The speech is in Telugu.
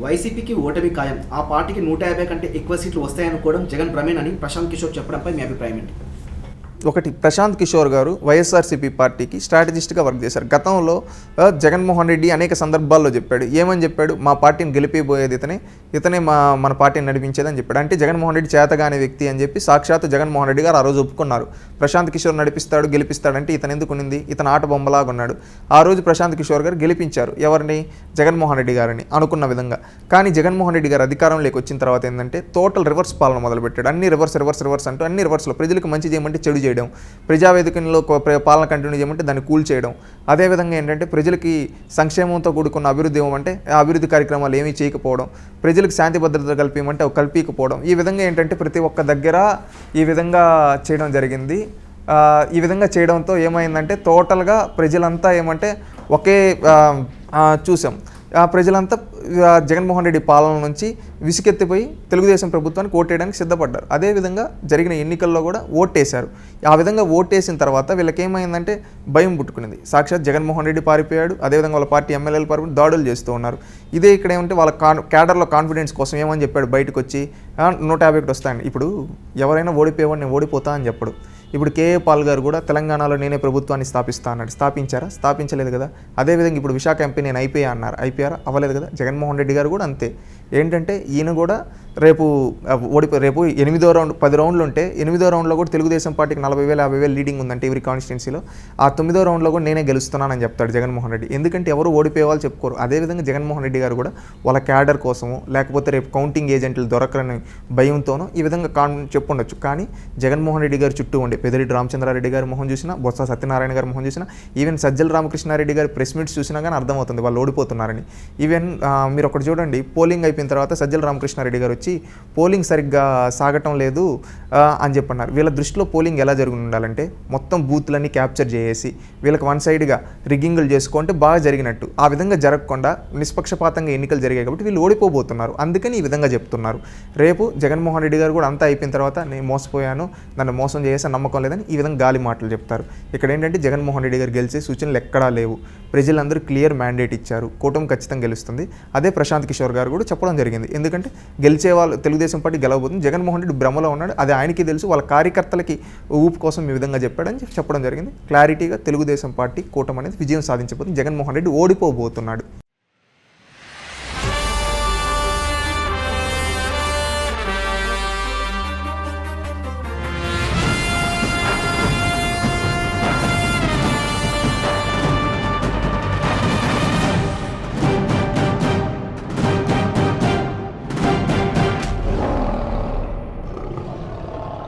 వైసీపీకి ఓటమి ఖాయం. ఆ పార్టీకి నూట యాభై కంటే ఎక్కువ సీట్లు వస్తాయనుకోవడం జగన్ ప్రమేణ్ అని ప్రశాంత్ కిషోర్ చెప్పడంపై మీ అభిప్రాయం ఏంటి? ఒకటి ప్రశాంత్ కిషోర్ గారు వైఎస్ఆర్సీపీ పార్టీకి స్ట్రాటజిస్ట్గా వర్క్ చేశారు. గతంలో జగన్మోహన్ రెడ్డి అనేక సందర్భాల్లో చెప్పాడు. ఏమని చెప్పాడు? మా పార్టీని గెలిపిపోయేది ఇతనే ఇతనే మా మన పార్టీని నడిపించేదని చెప్పాడు. అంటే జగన్మోహన్ రెడ్డి చేతగానే వ్యక్తి అని చెప్పి సాక్షాత్ జగన్మోహన్ రెడ్డి గారు ఆ రోజు ఒప్పుకున్నారు. ప్రశాంత్ కిషోర్ నడిపిస్తాడు గెలిపిస్తాడంటే ఇతను ఎందుకు ఉన్నింది? ఇతను ఆట బొమ్మలాగా ఉన్నాడు. ఆ రోజు ప్రశాంత్ కిషోర్ గారు గెలిపించారు. ఎవరిని? జగన్మోహన్ రెడ్డి గారిని అనుకున్న విధంగా. కానీ జగన్మోహన్ రెడ్డి గారు అధికారంలోకి వచ్చిన తర్వాత ఏంటంటే టోటల్ రివర్స్ పాలన మొదలుపెట్టాడు. అన్ని రివర్స్ రివర్స్ రివర్స్ అంటూ అన్ని రివర్స్లో ప్రజలకు మంచి చేయమంటే చెడు చేయడం. ప్రజావేదికలో ప్ర- పాలన కంటిన్యూ చేయమంటే దాన్ని కూల్ చేయడం. అదేవిధంగా ఏంటంటే ప్రజలకి సంక్షేమంతో కూడుకున్న అభివృద్ధి ఇవ్వమంటే ఆ అభివృద్ధి కార్యక్రమాలు ఏమీ చేయకపోవడం ప్రజలకు శాంతి భద్రత కల్పించమంటే అవి కల్పించకపోవడం. ఈ విధంగా ఏంటంటే ప్రతి ఒక్క దగ్గర ఈ విధంగా చేయడం జరిగింది. ఈ విధంగా చేయడంతో ఏమైందంటే టోటల్గా ప్రజలంతా ఏమంటే ఒకే చూసాం. ఆ ప్రజలంతా జగన్మోహన్ రెడ్డి పాలన నుంచి విసుకెత్తిపోయి తెలుగుదేశం ప్రభుత్వానికి ఓటేయడానికి సిద్ధపడ్డారు. అదేవిధంగా జరిగిన ఎన్నికల్లో కూడా ఓటేశారు ఆ విధంగా ఓటేసిన తర్వాత వీళ్ళకేమైందంటే భయం పుట్టుకునేది. సాక్షాత్ జగన్మోహన్ రెడ్డి పారిపోయాడు. అదేవిధంగా వాళ్ళ పార్టీ ఎమ్మెల్యేలు పారిపోయి దాడులు చేస్తూ ఉన్నారు. ఇదే ఇక్కడ ఏమంటే వాళ్ళ కాన్ క్యాడర్లో కాన్ఫిడెన్స్ కోసం ఏమని చెప్పాడు బయటకు వచ్చి నూట యాభై ఒకటి వస్తాయండి ఇప్పుడు ఎవరైనా ఓడిపోయేవాడు నేను ఓడిపోతా అని చెప్పడు. ఇప్పుడు కేఏ పాల్ గారు కూడా తెలంగాణలో నేనే ప్రభుత్వాన్ని స్థాపిస్తా అన్నాడు. స్థాపించారా? స్థాపించలేదు కదా. అదేవిధంగా ఇప్పుడు విశాఖ ఎంపీ నేను అయిపోయా అన్నారు. అయిపోయారా అవ్వలేదు కదా. జగన్మోహన్ రెడ్డి గారు కూడా అంతే. ఏంటంటే ఈయన కూడా రేపు ఓడిపోయి ఓడిపో రేపు ఎనిమిదో రౌండ్ పది రౌండ్లు ఉంటే ఎనిమిదో రౌండ్లో కూడా తెలుగుదేశం పార్టీకి నలభై వేలు యాభై వేలు లీడింగ్ ఉందంటే ఎవరి కాన్స్టిట్యున్సీలో ఆ తొమ్మిదో రౌండ్లో కూడా నేనే గెలుస్తున్నానని చెప్తాడు జగన్మోహన్ రెడ్డి. ఎందుకంటే ఎవరు ఓడిపోయే వాళ్ళు చెప్పుకోరు. అదేవిధంగా జగన్మోహన్ రెడ్డి గారు కూడా వాళ్ళ క్యాడర్ కోసము లేకపోతే రేపు కౌంటింగ్ ఏజెంట్లు దొరకరని భయంతోనో ఈ విధంగా కాన్ చెప్పుండొచ్చు. కానీ జగన్మోహన్ రెడ్డి గారు చుట్టూ ఉండే పెదిరెడ్డి రామచంద్రారెడ్డి గారి మొహం చూసినా బొత్స సత్యనారాయణ గారి మొహం చూసినా ఈవెన్ సజ్జల రామకృష్ణారెడ్డి గారి ప్రెస్ మీట్స్ చూసినా కానీ అర్థమవుతుంది. వాళ్ళు ఓడిపోతున్నారని. ఈవెన్ మీరు ఒకటి చూడండి పోలింగ్ అయిపోయిన తర్వాత సజ్జల రామకృష్ణారెడ్డి గారు వచ్చి పోలింగ్ సరిగ్గా సాగటం లేదు అని చెప్పన్నారు. వీళ్ళ దృష్టిలో పోలింగ్ ఎలా జరిగి ఉండాలంటే మొత్తం బూత్లన్నీ క్యాప్చర్ చేసేసి వీళ్ళకి వన్ సైడ్గా రిగ్గింగ్లు చేసుకుంటే బాగా జరిగినట్టు. ఆ విధంగా జరగకుండా నిష్పక్షపాతంగా ఎన్నికలు జరిగాయి కాబట్టి వీళ్ళు ఓడిపోబోతున్నారు. అందుకని ఈ విధంగా చెప్తున్నారు. రేపు జగన్మోహన్ రెడ్డి గారు కూడా అంతా అయిపోయిన తర్వాత నేను మోసపోయాను నన్ను మోసం చేసే నమ్మకం లేదని ఈ విధంగా గాలి మాటలు చెప్తారు. ఇక్కడ ఏంటంటే జగన్మోహన్ రెడ్డి గారు గెలిచే సూచనలు ఎక్కడా లేవు. ప్రజలందరూ క్లియర్ మ్యాండేట్ ఇచ్చారు. కూటమి ఖచ్చితంగా గెలుస్తుంది. అదే ప్రశాంత్ కిషోర్ గారు కూడా చెప్పడం జరిగింది. ఎందుకంటే గెలిచే వాళ్ళు తెలుగుదేశం పార్టీ గెలవబోతుంది. జగన్మోహన్ రెడ్డి భ్రమలో ఉన్నాడు. అది ఆయనకి తెలుసు. వాళ్ళ కార్యకర్తలకి ఊపు కోసం ఈ విధంగా చెప్పాడని చెప్పడం జరిగింది. క్లారిటీగా తెలుగుదేశం పార్టీ కూటమి అనేది విజయం సాధించబోతుంది. జగన్మోహన్ రెడ్డి ఓడిపోబోతున్నాడు.